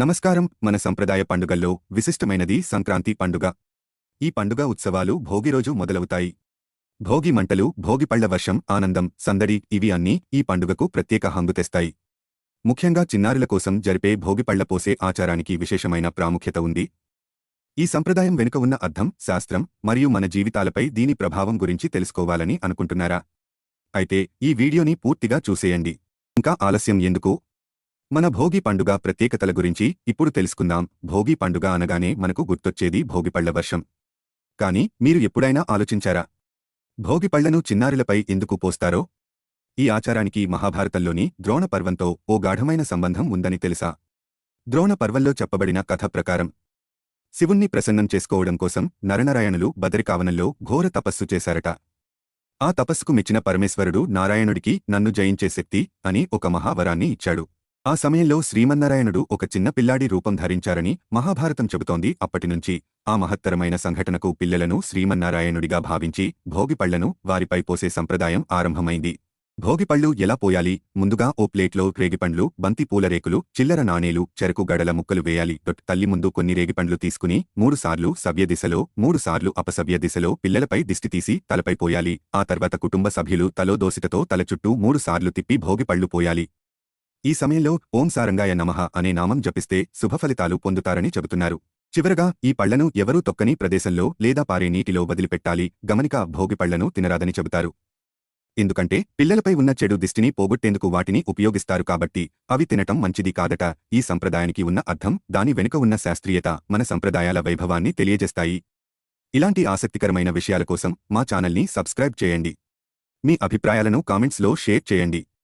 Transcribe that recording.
నమస్కారం. మన సంప్రదాయ పండుగల్లో విశిష్టమైనది సంక్రాంతి పండుగ. ఈ పండుగ ఉత్సవాలు భోగి రోజు మొదలవుతాయి. భోగి మంటలు భోగిపళ్ళ వర్షం ఆనందం సందడి ఇవి అన్నీ ఈ పండుగకు ప్రత్యేక హంగు తెస్తాయి. ముఖ్యంగా చిన్నారుల కోసం జరిపే భోగిపళ్ళ పోసే ఆచారానికి విశేషమైన ప్రాముఖ్యత ఉంది. ఈ సంప్రదాయం వెనుక ఉన్న అర్థం శాస్త్రం మరియు మన జీవితాలపై దీని ప్రభావం గురించి తెలుసుకోవాలని అనుకుంటున్నారా? అయితే ఈ వీడియోని పూర్తిగా చూసేయండి. ఇంకా ఆలస్యం ఎందుకు? మన భోగి పండుగ ప్రత్యేకతల గురించి ఇప్పుడు తెలుసుకుందాం. భోగి పండుగ అనగానే మనకు గుర్తొచ్చేది భోగిపళ్ళ వర్షం. కాని మీరు ఎప్పుడైనా ఆలోచించారా? భోగిపళ్ళను చిన్నారులపై ఎందుకు పోస్తారో? ఈ ఆచారానికి మహాభారతంలోని ద్రోణ పర్వంతో ఓ గాఢమైన సంబంధం ఉందని తెలుసా? ద్రోణ పర్వంలో చెప్పబడిన కథ ప్రకారం శివుణ్ణి ప్రసన్నం చేసుకోవడం కోసం నరనారాయణులు బదరికావనంలో ఘోర తపస్సు చేశారట. ఆ తపస్సుకు మెచ్చిన పరమేశ్వరుడు నారాయణుడికి నన్ను జయించే శక్తి అని ఒక మహావరాన్ని ఇచ్చాడు. ఆ సమయంలో శ్రీమన్నారాయణుడు ఒక చిన్న పిల్లాడి రూపం ధరించారని మహాభారతం చెబుతోంది. అప్పటినుంచి ఆ మహత్తరమైన సంఘటనకు పిల్లలను శ్రీమన్నారాయణుడిగా భావించి భోగిపళ్ళను వారిపై పోసే సంప్రదాయం ఆరంభమైంది. భోగిపళ్ళు ఎలా పోయాలి? ముందుగా ఓ ప్లేట్లో రేగిపండ్లు బంతి పూల రేకులు చిల్లర నాణేలు చెరకు గడల ముక్కలు వేయాలి. డొట్ తల్లి ముందు కొన్ని రేగిపండ్లు తీసుకుని మూడుసార్లు సవ్య దిశలో మూడుసార్లు అపసవ్య దిశలో పిల్లలపై దిష్టి తీసి తలపై పోయాలి. ఆ తర్వాత కుటుంబ సభ్యులు తలో దోసిటతో తల చుట్టూ మూడుసార్లు తిప్పి భోగిపళ్ళు పోయాలి. ఈ సమయంలో ఓం సారంగాయ నమః అనే నామం జపిస్తే శుభఫలితాలు పొందుతారని చెబుతున్నారు. చివరగా ఈ పళ్ళను ఎవరూ తొక్కని ప్రదేశంలో లేదా పారే నీటిలో వదిలిపెట్టాలి గమనిక భోగి పళ్ళను తినరాదని చెబుతారు. ఎందుకంటే పిల్లలపై ఉన్న చెడు దిష్టిని పోగొట్టేందుకు వాటిని ఉపయోగిస్తారు కాబట్టి అవి తినటం మంచిది కాదట. ఈ సంప్రదాయానికి ఉన్న అర్థం దాని వెనుక ఉన్న శాస్త్రీయత మన సంప్రదాయాల వైభవాన్ని తెలియజేస్తాయి. ఇలాంటి ఆసక్తికరమైన విషయాల కోసం మా ఛానల్ని సబ్స్క్రైబ్ చేయండి. మీ అభిప్రాయాలను కామెంట్స్లో షేర్ చేయండి.